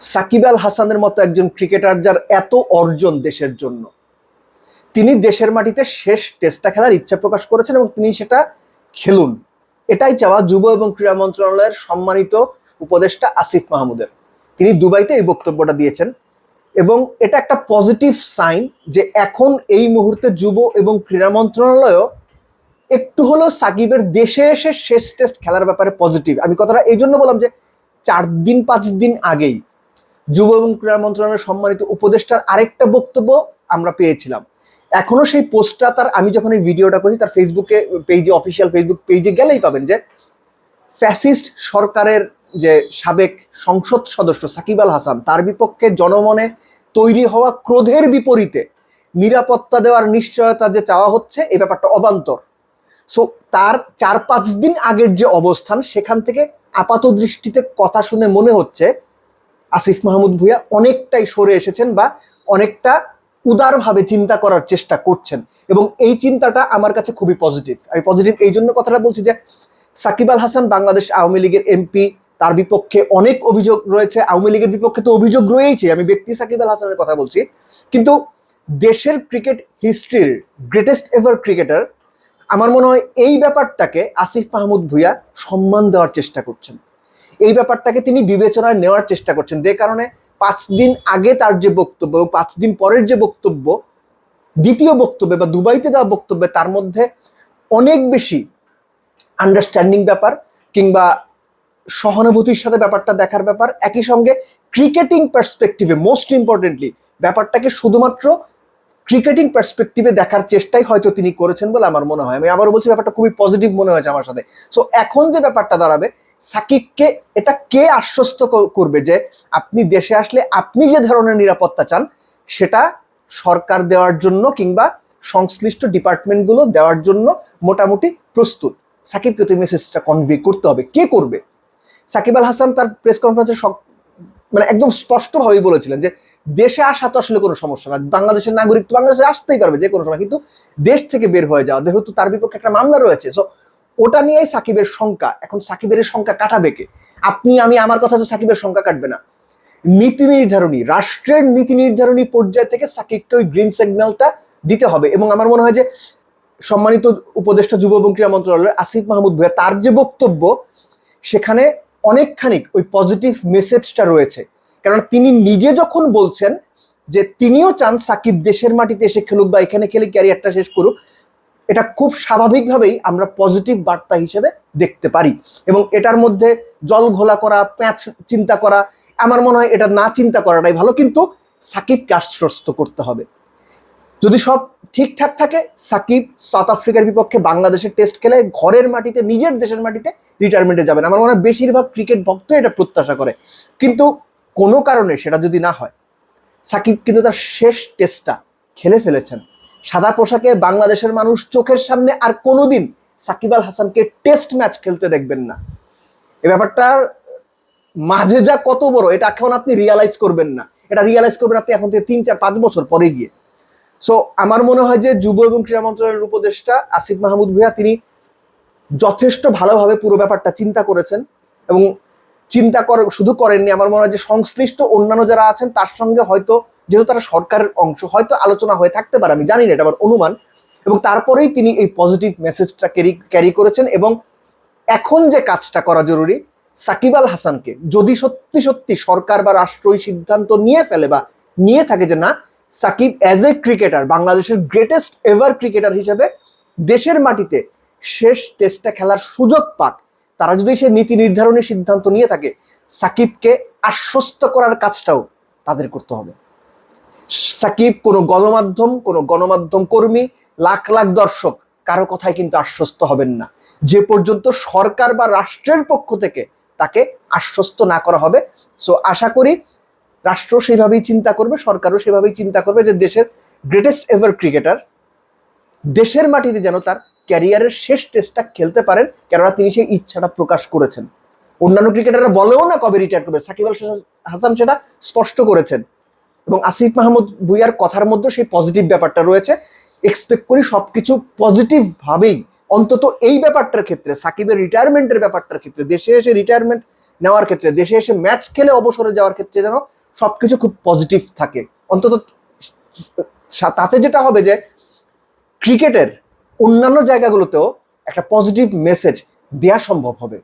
সাকিব আল হাসানের মতো একজন ক্রিকেটার যার এত অর্জন দেশের জন্য। তিনি দেশের মাটিতে শেষ টেস্টটা খেলার ইচ্ছা প্রকাশ করেছেন এবং তিনি সেটা খেলুন। এটাই চাওয়া যুব এবং ক্রীড়া মন্ত্রণালয়ের সম্মানিত উপদেষ্টা আসিফ মাহমুদের। তিনি দুবাইতে এই বক্তব্যটা দিয়েছেন এবং এটা একটা পজিটিভ সাইন যে এখন এই মুহূর্তে যুব এবং ক্রীড়া মন্ত্রণালয়ও একটু হলেও সাকিবের দেশে এসে শেষ টেস্ট খেলার ব্যাপারে পজিটিভ আমি কথাটা এই জন্য বললাম যে চার দিন, পাঁচ দিন আগেই যুব এবং ক্রীড়া মন্ত্রণালয়ের সম্মানিত উপদেষ্টার আরেকটা বক্তব্য আমরা পেয়েছিলাম। এখনও সেই পোস্টটা তার, আমি যখন এই ভিডিওটা করেছি, তার ফেসবুকে পেজে অফিসিয়াল ফেসবুক পেজে গেলেই পাবেন যে ফ্যাসিস্ট সরকারের যে সাবেক সংসদ সদস্য সাকিব আল হাসান, তার বিপক্ষে জনমনে তৈরি হওয়া ক্রোধের বিপরীতে নিরাপত্তা দেওয়ার নিশ্চয়তা যে চাওয়া হচ্ছে এই ব্যাপারটা অবান্তর। সো তার চার পাঁচ দিন আগের যে অবস্থান, সেখান থেকে আপাত দৃষ্টিতে কথা শুনে মনে হচ্ছে আসিফ মাহমুদ ভুইয়া অনেকটাই সরে এসেছেন বা অনেকটা উদারভাবে চিন্তা করার চেষ্টা করছেন। এবং এই চিন্তাটা আমার কাছে খুবই পজিটিভ আমি পজিটিভ এই জন্য কথাটা বলছি যে, সাকিব আল হাসান বাংলাদেশ আওয়ামী লীগের এমপি, তার বিপক্ষে অনেক অভিযোগ রয়েছে। আওয়ামী লীগের বিপক্ষে তো অভিযোগ রয়েছে আমি ব্যক্তি সাকিব আল হাসানের কথা বলছি। কিন্তু দেশের ক্রিকেট হিস্ট্রির গ্রেটেস্ট এভার ক্রিকেটার আমার মনে হয় এই ব্যাপারটাকে আসিফ মাহমুদ ভুইয়া সম্মান দেওয়ার চেষ্টা করছেন। এই ব্যাপারটাকে তিনি বিবেচনায় নেওয়ার চেষ্টা করছেন। যে কারণে পাঁচ দিন আগে তার যে বক্তব্য এবং পাঁচ দিন পরের যে বক্তব্য, দ্বিতীয় বক্তব্যে বা দুবাইতে দেওয়া বক্তব্যে, তার মধ্যে অনেক বেশি আন্ডারস্ট্যান্ডিং ব্যাপার কিংবা সহানুভূতির সাথে ব্যাপারটা দেখার ব্যাপার। একই সঙ্গে ক্রিকেটিং পার্সপেক্টিভে মোস্ট ইম্পর্টেন্টলি ব্যাপারটাকে শুধুমাত্র ক্রিকেটিং পার্সপেক্টিভে দেখার চেষ্টাই হয়তো তিনি করেছেন বলে আমার মনে হয়। আমি আবারও বলছি, ব্যাপারটা খুবই পজিটিভ মনে হয়েছে আমার সাথে। সো এখন যে ব্যাপারটা দাঁড়াবে, সাকিবকে এটা কে আশ্বস্ত করবে যে আপনি দেশে আসলে আপনি যে ধরনের নিরাপত্তা চান, সেটা সরকার দেওয়ার জন্য কিংবা সংশ্লিষ্ট ডিপার্টমেন্টগুলো দেওয়ার জন্য মোটামুটি প্রস্তুত। সাকিবকে তো মেসেজটা কনভে করতে হবে। কে করবে? সাকিব আল হাসান তার প্রেস কনফারেন্সে মানে একদম স্পষ্টভাবেই বলেছিলেন যে দেশে আসা তো আসলে কোনো সমস্যা না। বাংলাদেশের নাগরিক তো বাংলাদেশে আসতেই পারবে, যে কোনো সময়। কিন্তু দেশ থেকে বের হয়ে যাওয়া, যেহেতু তার বিপক্ষে একটা মামলা রয়েছে সো ওটা নিয়েই সাকিবের শঙ্কা। এখন সাকিবের শঙ্কা কাটাবে কে? আপনি, আমি, আমার কথা তো সাকিবের শঙ্কা কাটবে না। নীতি নির্ধারণী, রাষ্ট্রের নীতি নির্ধারণী পর্যায় থেকে সাকিবকে ওই গ্রিন সিগন্যালটা দিতে হবে। এবং আমার মনে হয় যে সম্মানিত উপদেষ্টা যুব এবং ক্রীড়া মন্ত্রণালয়ের আসিফ মাহমুদ ভুয়া তার যে বক্তব্য, সেখানে অনেকখানি ওই পজিটিভ মেসেজটা রয়েছে। কারণ তিনি নিজে যখন বলছেন যে তিনিও চান সাকিব দেশের মাটিতে এসে খেলুক বা এখানে খেলে ক্যারিয়ারটা শেষ করুক, এটা খুব স্বাভাবিকভাবেই আমরা পজিটিভ বার্তা হিসেবে দেখতে পারি। এবং এটার মধ্যে জল ঘোলা করা, প্যাঁচ চিন্তা করা, আমার মনে হয় এটা না চিন্তা করাটাই ভালো, কিন্তু সাকিবকে আশ্বস্ত করতে হবে। যদি সব ঠিকঠাক থাকে, সাকিব সাউথ আফ্রিকার বিপক্ষে বাংলাদেশের টেস্ট খেলে ঘরের মাটিতে, নিজের দেশের মাটিতে রিটায়ারমেন্টে যাবেন। আমার মনে হয় বেশিরভাগ ক্রিকেট ভক্ত এটা প্রত্যাশা করে। কিন্তু কোনো কারণে সেটা যদি না হয়, সাকিব কিন্তু তার শেষ টেস্টটা খেলে ফেলেছেন। সাদা পোশাকে বাংলাদেশের মানুষ চোখের সামনে আর কোনোদিন সাকিব আল হাসানকে টেস্ট ম্যাচ খেলতে দেখবেন না। এ ব্যাপারটার মাঝে যা কত বড়, এটা এখন আপনি রিয়ালাইজ করবেন না। এটা রিয়ালাইজ করবেন আপনি এখন থেকে তিন, চার, পাঁচ বছর পরে গিয়ে। সো আমার মনে হয় যে যুব এবং ক্রীড়া মন্ত্রণালয়ের উপদেষ্টা আসিফ মাহমুদ ভুয়া তিনি যথেষ্ট ভালোভাবে পুরো ব্যাপারটা চিন্তা করেছেন এবং চিন্তা করে, শুধু করেননি, আমার মনে হয় যে সংশ্লিষ্ট অন্যান্য যারা আছেন, তার সঙ্গে হয়তো, যেহেতু তারা সরকারের অংশ, হয়তো আলোচনা হয়ে থাকতে পারে, আমি জানি না, এটা আমার অনুমান। এবং তারপরেই তিনি এই পজিটিভ মেসেজটা ক্যারি ক্যারি করেছেন এবং এখন যে কাজটা করা জরুরি, সাকিব আল হাসানকে, যদি সত্যি সত্যি সরকার বা রাষ্ট্রই সিদ্ধান্ত নিয়ে ফেলে বা নিয়ে থাকে যে না সাকিব অ্যাজ এ ক্রিকেটার বাংলাদেশের গ্রেটেস্ট এভার ক্রিকেটার হিসেবে দেশের মাটিতে শেষ টেস্টটা খেলার সুযোগ পাক। তারা যদি সে নীতি নির্ধারণী সিদ্ধান্ত নিয়ে থাকে, সাকিবকে আশ্বস্ত করার কাজটাও তাদের করতে হবে। সাকিব কোনো গণমাধ্যম কোনো গণমাধ্যম কর্মী, লাখ লাখ দর্শক, কারও কথায় কিন্তু আশ্বস্ত হবেন না। যে পর্যন্ত সরকার বা রাষ্ট্রের পক্ষ থেকে তাকে আশ্বস্ত না করা হবে। সো আশা করি রাষ্ট্র সেভাবেই চিন্তা করবে, সরকারও সেভাবেই চিন্তা করবে যে দেশের গ্রেটেস্ট এভার ক্রিকেটার দেশের মাটিতে যেন তার ক্যারিয়ারের শেষ টেস্টটা খেলতে পারেন, কেননা তিনি সেই ইচ্ছাটা প্রকাশ করেছেন। অন্যান্য ক্রিকেটাররা বলেও না কবে রিটায়ার করবে, সাকিব আল হাসান সেটা স্পষ্ট করেছেন। এবং আসিফ মাহমুদ ভুইয়ার কথার মধ্যে সেই পজিটিভ ব্যাপারটা রয়েছে। এক্সপেক্ট করি সবকিছু পজিটিভ ভাবেই অন্তত এই ব্যাপারটার ক্ষেত্রে, সাকিবের রিটায়ারমেন্টের ব্যাপারটার ক্ষেত্রে, দেশে এসে রিটায়ারমেন্ট নেওয়ার ক্ষেত্রে, দেশে এসে ম্যাচ খেলে অবসরে যাওয়ার ক্ষেত্রে যেন সবকিছু খুব পজিটিভ থাকে। অন্তত তাতে যেটা হবে যে, ক্রিকেটের অন্যান্য জায়গাগুলোতেও একটা পজিটিভ মেসেজ দেওয়া সম্ভব হবে।